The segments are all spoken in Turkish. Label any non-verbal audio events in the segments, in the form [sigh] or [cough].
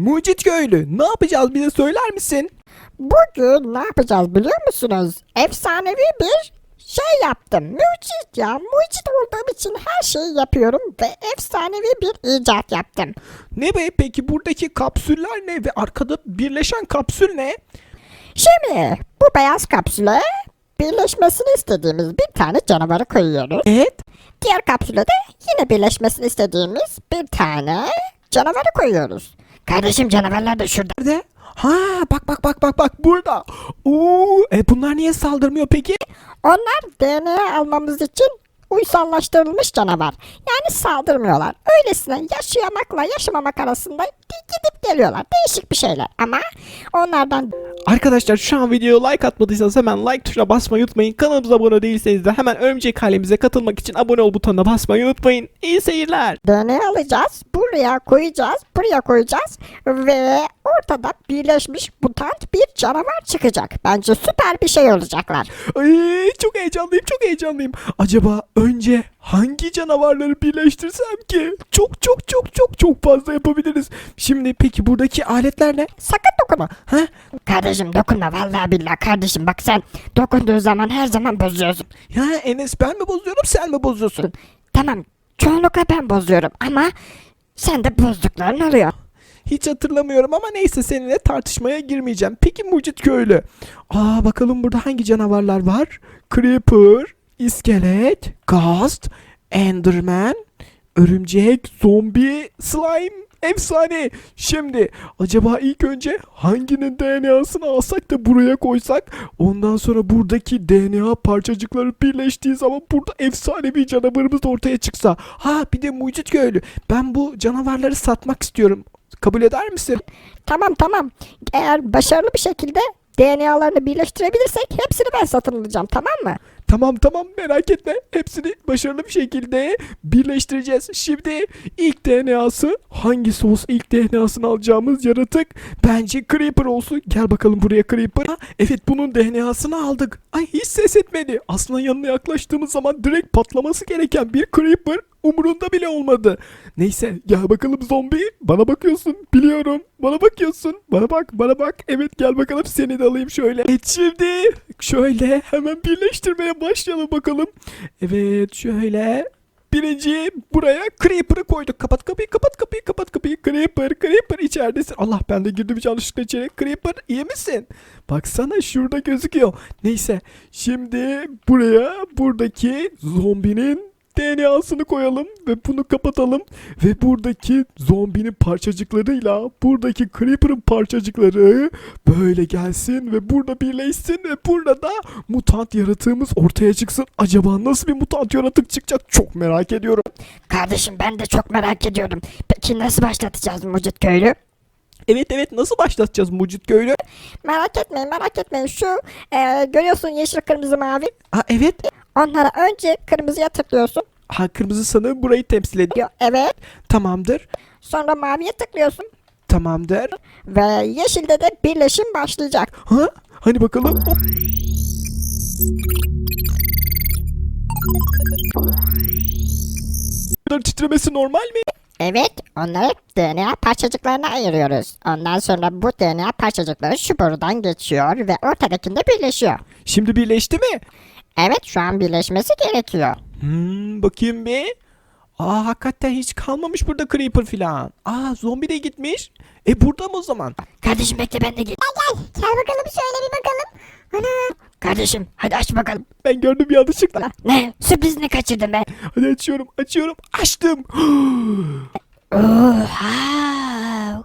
Mucit köylü ne yapacağız bize söyler misin? Bugün ne yapacağız biliyor musunuz? Efsanevi bir şey yaptım. Mucit ya. Mucit olduğum için her şeyi yapıyorum ve efsanevi bir icat yaptım. Ne be peki buradaki kapsüller ne ve arkada birleşen kapsül ne? Şimdi bu beyaz kapsüle birleşmesini istediğimiz bir tane canavarı koyuyoruz. Evet. Diğer kapsüle de yine birleşmesini istediğimiz bir tane canavarı koyuyoruz. Kardeşim canavarlar da şurada. Nerede? Ha bak bak bak bak bak burada. Oo, e bunlar niye saldırmıyor peki? Onlar DNA almamız için uysallaştırılmış canavar. Yani saldırmıyorlar. Öylesine yaşayamakla yaşamamak arasında gidip geliyorlar. Değişik bir şeyler ama onlardan Arkadaşlar şu an videoya like atmadıysanız hemen like tuşuna basmayı unutmayın. Kanalımıza abone değilseniz de hemen örümcek halimize katılmak için abone ol butonuna basmayı unutmayın. İyi seyirler. DNA alacağız. Buraya koyacağız. Buraya koyacağız. Ve ortada birleşmiş mutant bir canavar çıkacak. Bence süper bir şey olacaklar. Ay, çok heyecanlıyım çok heyecanlıyım. Acaba önce hangi canavarları birleştirsem ki? Çok çok çok çok çok fazla yapabiliriz. Şimdi peki buradaki aletler ne? Sakın dokunma. Ha? Kardeşim dokunma vallahi billahi kardeşim bak sen dokunduğun zaman her zaman bozuyorsun. Ya Enes ben mi bozuyorum sen mi bozuyorsun? Tamam çoğunlukla ben bozuyorum ama sen de bozdukların oluyor. Hiç hatırlamıyorum ama neyse seninle tartışmaya girmeyeceğim. Peki Mucit Köylü. Aa bakalım burada hangi canavarlar var? Creeper, iskelet, Ghost, Enderman, örümcek, zombi, slime, efsane. Şimdi acaba ilk önce hanginin DNA'sını alsak da buraya koysak ondan sonra buradaki DNA parçacıkları birleştiği zaman burada efsane bir canavarımız ortaya çıksa. Ha bir de Mucit Köylü. Ben bu canavarları satmak istiyorum. Kabul eder misin? Tamam tamam eğer başarılı bir şekilde DNA'larını birleştirebilirsek hepsini ben satın alacağım tamam mı? Tamam tamam merak etme. Hepsini başarılı bir şekilde birleştireceğiz. Şimdi ilk DNA'sı hangisi olsun ilk DNA'sını alacağımız yaratık bence Creeper olsun. Gel bakalım buraya Creeper. Evet bunun DNA'sını aldık. Ay hiç ses etmedi. Aslında yanına yaklaştığımız zaman direkt patlaması gereken bir Creeper umurunda bile olmadı. Neyse gel bakalım zombi. Bana bakıyorsun biliyorum. Bana bakıyorsun. Bana bak bana bak. Evet gel bakalım seni de alayım şöyle. Evet şimdi şöyle hemen birleştirmeye başlayalım bakalım. Evet şöyle. Birinci buraya Creeper'ı koyduk. Kapat kapıyı, kapat kapıyı, kapat kapıyı. Creeper, Creeper içeridesin. Allah ben de girdim yanlışlıkla içeri. Creeper iyi misin? Baksana şurada gözüküyor. Neyse şimdi buraya buradaki zombinin DNA'sını koyalım ve bunu kapatalım. Ve buradaki zombinin parçacıklarıyla buradaki Creeper'ın parçacıkları böyle gelsin ve burada birleşsin ve burada da mutant yaratığımız ortaya çıksın. Acaba nasıl bir mutant yaratık çıkacak çok merak ediyorum. Kardeşim ben de çok merak ediyorum. Peki nasıl başlatacağız Mucit Köylü? Evet evet nasıl başlatacağız Mucit Köylü? Merak etmeyin merak etmeyin şu e, görüyorsun yeşil kırmızı mavi. Aa evet. Onlara önce kırmızıya tıklıyorsun. Ha kırmızı sanırım burayı temsil ediyor. Diyor, Evet. Tamamdır. Sonra maviye tıklıyorsun. Tamamdır. Ve yeşilde de birleşim başlayacak. Ha? Hani bakalım. Hop. Bu kadar titremesi normal mi? Evet, onları DNA parçacıklarına ayırıyoruz. Ondan sonra bu DNA parçacıkları şu borudan geçiyor ve ortadakinde birleşiyor. Şimdi birleşti mi? Evet, şu an birleşmesi gerekiyor. Hmm, bakayım bir. Aa hakikaten hiç kalmamış burada Creeper filan. Aa zombi de gitmiş. E burada mı o zaman? Kardeşim bekle ben de gel. Gel gel, gel bakalım şöyle bir bakalım. Ana. Kardeşim hadi aç bakalım. Ben gördüm yanlışlıkla. Ne? Sürprizini kaçırdım ben. Hadi açıyorum açıyorum. Açtım. [gasps] Oha!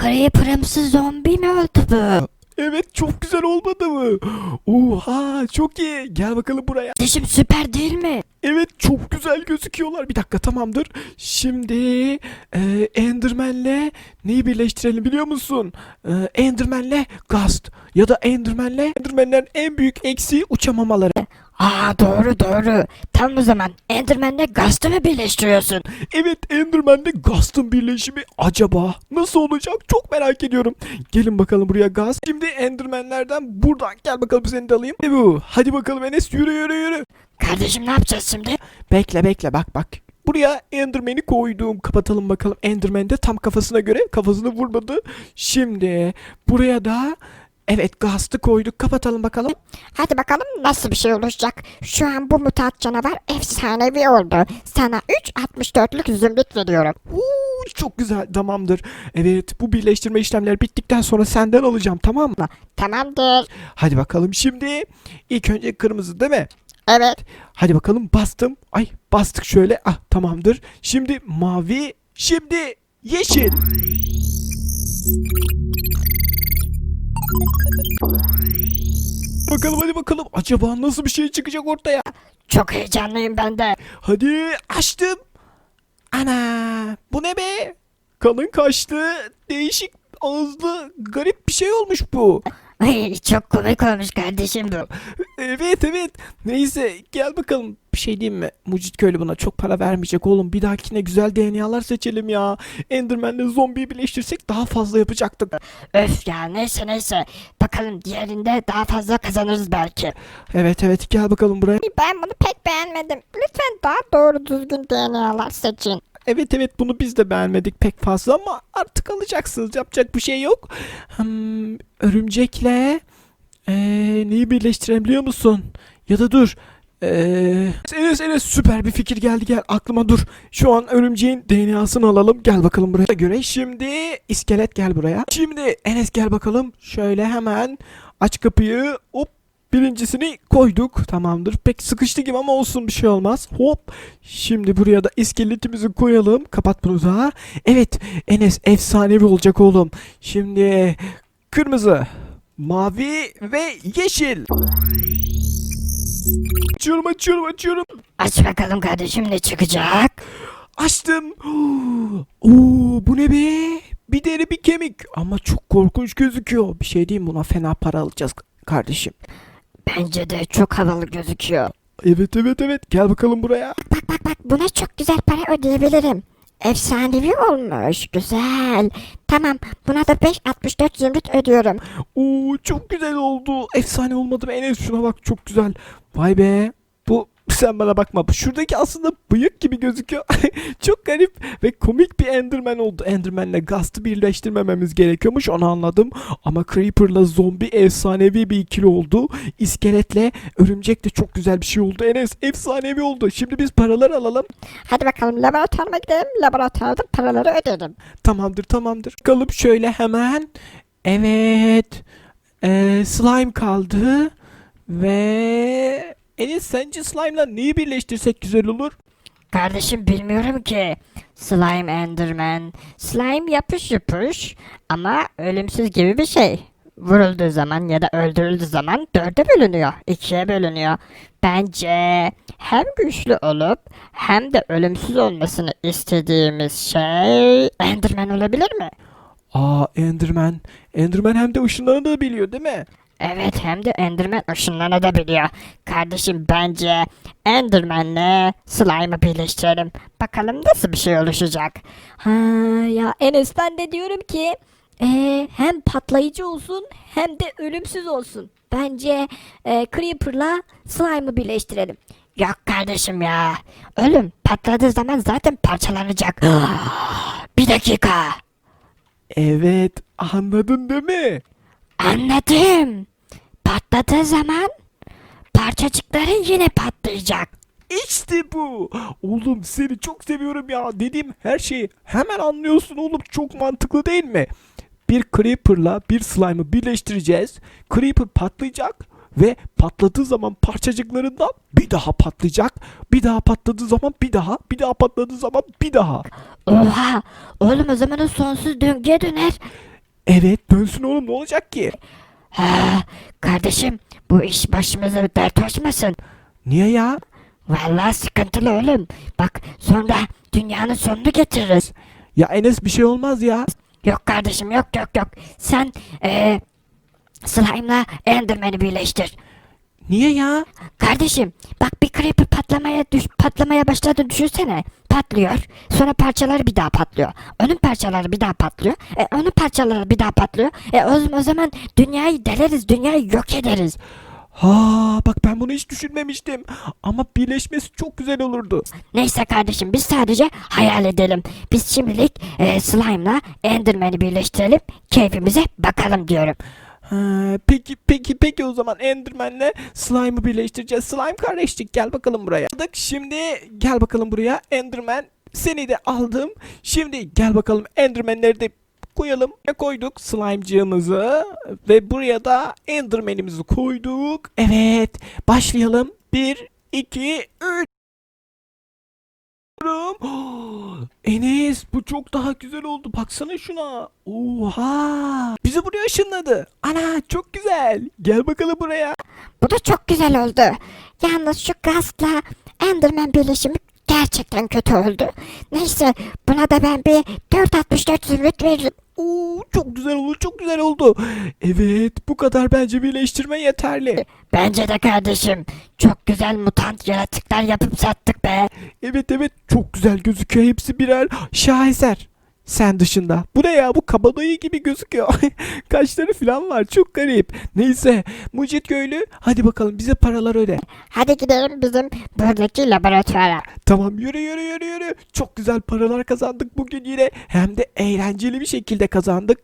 Creeper'ımsı zombi mi öldü bu? Evet çok güzel olmadı mı? Oha çok iyi. Gel bakalım buraya. Kardeşim süper değil mi? Evet çok güzel gözüküyorlar. Bir dakika tamamdır. Şimdi e, Enderman'le neyi birleştirelim biliyor musun? E, Enderman'le Ghost ya da Enderman'le Enderman'lerin en büyük eksiği uçamamaları. Aa doğru doğru. Tam o zaman Enderman'le Gast'ı mı birleştiriyorsun? Evet Enderman'le Ghost'un birleşimi acaba nasıl olacak çok merak ediyorum. Gelin bakalım buraya Ghost. Şimdi Enderman'lerden buradan gel bakalım seni de alayım. Bu. Hadi bakalım Enes yürü yürü yürü. Kardeşim ne yapacağız şimdi? Bekle bekle bak bak. buraya Enderman'i koydum. Kapatalım bakalım. Enderman de tam kafasına göre kafasını vurmadı. Şimdi buraya da evet Ghast'ı koyduk. Kapatalım bakalım. Hadi bakalım nasıl bir şey olacak. Şu an bu mutant canavar efsanevi oldu. Sana 3 64'lük zümrüt veriyorum. Uuu çok güzel tamamdır. Evet bu birleştirme işlemleri bittikten sonra senden alacağım tamam mı? Tamamdır. Hadi bakalım şimdi ilk önce kırmızı değil mi? Evet. Hadi bakalım bastım. Ay bastık şöyle. Ah tamamdır. Şimdi mavi. Şimdi yeşil. Bakalım hadi bakalım. Acaba nasıl bir şey çıkacak ortaya? Çok heyecanlıyım ben de. Hadi açtım. Ana bu ne be? Kanın kaçtı. Değişik ağızlı garip bir şey olmuş bu. Ay, çok komik olmuş kardeşim bu. Evet evet. Neyse gel bakalım. Bir şey diyeyim mi? Mucit köylü buna çok para vermeyecek oğlum. Bir dahakine güzel DNA'lar seçelim ya. Enderman'le zombiyi birleştirsek daha fazla yapacaktık. Öf ya neyse neyse. Bakalım diğerinde daha fazla kazanırız belki. Evet evet gel bakalım buraya. Ben bunu pek beğenmedim. Lütfen daha doğru düzgün DNA'lar seçin. Evet evet bunu biz de beğenmedik pek fazla ama artık alacaksınız. Yapacak bir şey yok. Hmm, örümcekle ee, neyi birleştirelim biliyor musun? Ya da dur. Eee Enes Enes süper bir fikir geldi gel aklıma dur. Şu an örümceğin DNA'sını alalım. Gel bakalım buraya göre. Şimdi iskelet gel buraya. Şimdi Enes gel bakalım. Şöyle hemen aç kapıyı. Hop birincisini koyduk. Tamamdır. Pek sıkıştı gibi ama olsun bir şey olmaz. Hop. Şimdi buraya da iskeletimizi koyalım. Kapat bunu da. Evet Enes efsanevi olacak oğlum. Şimdi kırmızı, mavi ve yeşil. Açıyorum açıyorum açıyorum. Aç bakalım kardeşim ne çıkacak. Açtım. Oo, bu ne be? Bir deri bir kemik. Ama çok korkunç gözüküyor. Bir şey diyeyim buna fena para alacağız kardeşim. Bence de çok havalı gözüküyor. Evet evet evet. Gel bakalım buraya. Bak bak bak buna çok güzel para ödeyebilirim. Efsanevi olmuş. Güzel. Tamam buna da 5.64 zümrüt ödüyorum. Oo çok güzel oldu. Efsane olmadı mı Enes? Şuna bak çok güzel. Vay be. Bu [laughs] sen bana bakma. Şuradaki aslında bıyık gibi gözüküyor. [laughs] çok garip ve komik bir Enderman oldu. Enderman'le Ghast'ı birleştirmememiz gerekiyormuş onu anladım. Ama Creeper'la zombi efsanevi bir ikili oldu. İskeletle örümcek de çok güzel bir şey oldu. Enes efsanevi oldu. Şimdi biz paraları alalım. Hadi bakalım laboratuvarıma gidelim. Laboratuvarda paraları öderim. Tamamdır tamamdır. Kalıp şöyle hemen. Evet. Ee, slime kaldı. Ve Enes sence slime'la neyi birleştirsek güzel olur? Kardeşim bilmiyorum ki. Slime Enderman. Slime yapış yapış ama ölümsüz gibi bir şey. Vurulduğu zaman ya da öldürüldüğü zaman dörde bölünüyor. ikiye bölünüyor. Bence hem güçlü olup hem de ölümsüz olmasını istediğimiz şey Enderman olabilir mi? Aa Enderman. Enderman hem de ışınlanabiliyor değil mi? Evet hem de Enderman ışınlanabiliyor. Kardeşim bence Enderman'le Slime'ı birleştirelim. Bakalım nasıl bir şey oluşacak. Ha ya Enes ben de diyorum ki eee, hem patlayıcı olsun hem de ölümsüz olsun. Bence eee, Creeper'la Slime'ı birleştirelim. Yok kardeşim ya. Ölüm patladığı zaman zaten parçalanacak. [gasps] bir dakika. Evet anladın değil mi? Anladım. Patladığı zaman parçacıkları yine patlayacak. İşte bu. Oğlum seni çok seviyorum ya. Dediğim her şeyi hemen anlıyorsun oğlum. Çok mantıklı değil mi? Bir Creeper'la bir Slime'ı birleştireceğiz. Creeper patlayacak ve patladığı zaman parçacıklarından bir daha patlayacak. Bir daha patladığı zaman bir daha, bir daha patladığı zaman bir daha. Oha! Oğlum o zaman o sonsuz döngüye döner. Evet dönsün oğlum ne olacak ki? Ha, kardeşim bu iş başımıza dert açmasın. Niye ya? Vallahi sıkıntılı oğlum. Bak sonra dünyanın sonunu getiririz. Ya Enes bir şey olmaz ya. Yok kardeşim yok yok yok. Sen eee Slime'la Enderman'i birleştir. Niye ya? Kardeşim bak bir creeper patlamaya düş patlamaya başladı düşünsene. Patlıyor. Sonra parçaları bir daha patlıyor. Onun parçaları bir daha patlıyor. E, onun parçaları bir daha patlıyor. E, o, o zaman dünyayı deleriz. Dünyayı yok ederiz. Ha bak ben bunu hiç düşünmemiştim. Ama birleşmesi çok güzel olurdu. Neyse kardeşim biz sadece hayal edelim. Biz şimdilik e, slime'la Enderman'i birleştirelim. Keyfimize bakalım diyorum. Peki peki peki o zaman Enderman'le Slime'ı birleştireceğiz. Slime kardeşlik gel bakalım buraya. Aldık. Şimdi gel bakalım buraya Enderman. Seni de aldım. Şimdi gel bakalım Enderman'leri de koyalım. Ne koyduk? Slime'cığımızı ve buraya da Enderman'imizi koyduk. Evet başlayalım. 1, 2, 3. [gasps] Enes bu çok daha güzel oldu. Baksana şuna. Oha. Bizi buraya ışınladı. Ana çok güzel. Gel bakalım buraya. Bu da çok güzel oldu. Yalnız şu Gast'la Enderman birleşimi gerçekten kötü oldu. Neyse buna da ben bir 464 zümrüt veririm. Oo, çok güzel oldu. Çok güzel oldu. Evet bu kadar bence birleştirme yeterli. Bence de kardeşim. Çok güzel mutant yaratıklar yapıp sattık be. Evet evet çok güzel gözüküyor. Hepsi birer şaheser. Sen dışında. Bu ne ya? Bu kabadayı gibi gözüküyor. [laughs] Kaşları falan var. Çok garip. Neyse. Mucit köylü. Hadi bakalım bize paralar öde. Hadi gidelim bizim buradaki laboratuvara. Tamam yürü yürü yürü yürü. Çok güzel paralar kazandık bugün yine. Hem de eğlenceli bir şekilde kazandık.